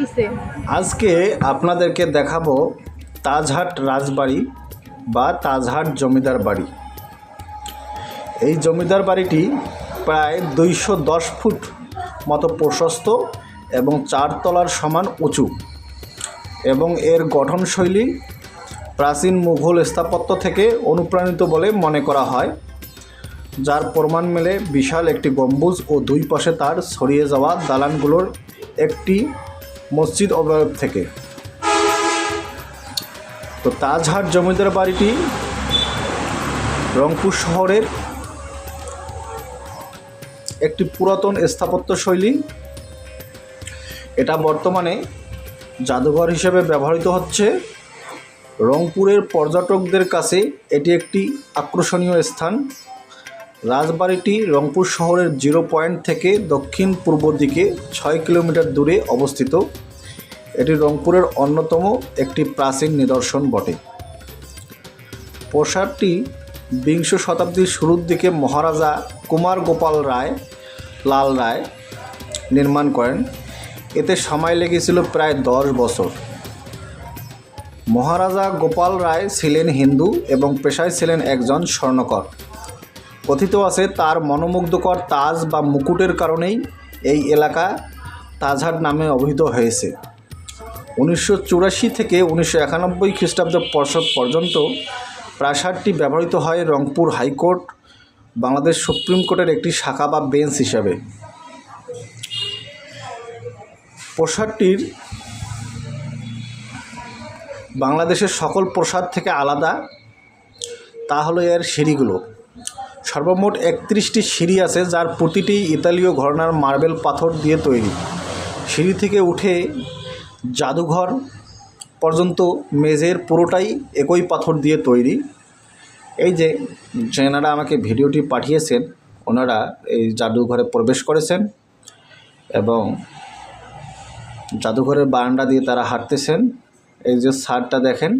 দিছে। আজকে আপনাদেরকে দেখাবো তাজহাট রাজবাড়ি বা তাজহাট জমিদার বাড়ি। এই জমিদার বাড়িটি প্রায় দুইশো দশ ফুট মতো প্রশস্ত এবং চার তলার সমান উঁচু এবং এর গঠনশৈলী প্রাচীন মুঘল স্থাপত্য থেকে অনুপ্রাণিত বলে মনে করা হয়। যার প্রমাণ মেলে বিশাল একটি গম্বুজ ও দুই পাশে তার ছড়িয়ে যাওয়া দালানগুলোর একটি মসজিদ অবয়ব থেকে। তো তাজহাট জমিদার বাড়িটি রংপুর শহরের একটি পুরাতন স্থাপত্য শৈলী এটা বর্তমানে জাদুঘর হিসেবে ব্যবহৃত হচ্ছে। রংপুরের পর্যটকদের কাছে এটি একটি আকর্ষণীয় স্থান। রাজবাড়িটি রংপুর শহরের জিরো পয়েন্ট থেকে দক্ষিণ পূর্ব দিকে ছয় কিলোমিটার দূরে অবস্থিত। এটি রংপুরের অন্যতম একটি প্রাচীন নিদর্শন বটে। প্রাসাদটি বিংশ শতাব্দীর শুরুর দিকে মহারাজা কুমার গোপাল রায়, লাল রায় নির্মাণ করেন। এতে সময় লেগেছিল প্রায় দশ বছর। মহারাজা গোপাল রায় ছিলেন হিন্দু এবং পেশায় ছিলেন একজন স্বর্ণকর। কথিত আছে, তার মনোমুগ্ধকর তাজ বা মুকুটের কারণেই এই এলাকা তাজহাট নামে অভিহিত হয়েছে। উনিশশো চুরাশি থেকে উনিশশো একানব্বই খ্রিস্টাব্দ পর্যন্ত প্রাসাদটি ব্যবহৃত হয় রংপুর হাইকোর্ট, বাংলাদেশ সুপ্রিম কোর্টের একটি শাখা বা বেঞ্চ হিসাবে। প্রসাদটির বাংলাদেশের সকল প্রসাদ থেকে আলাদা। তা হলো এর সিঁড়িগুলো। সর্বমোট একত্রিশটি সিঁড়ি আছে, যার প্রতিটি ইতালীয় ঘরনার মার্বেল পাথর দিয়ে তৈরি। সিঁড়ি থেকে উঠে জাদুঘর পর্যন্ত মেজের পুরোটাই একই পাথর দিয়ে তৈরি। এই যে যেনারা আমাকে ভিডিওটি পাঠিয়েছেন, ওনারা এই জাদুঘরে প্রবেশ করেছেন এবং জাদুঘরের বারান্দা দিয়ে তারা হাঁটতেছেন। এই যে সারটা দেখেন।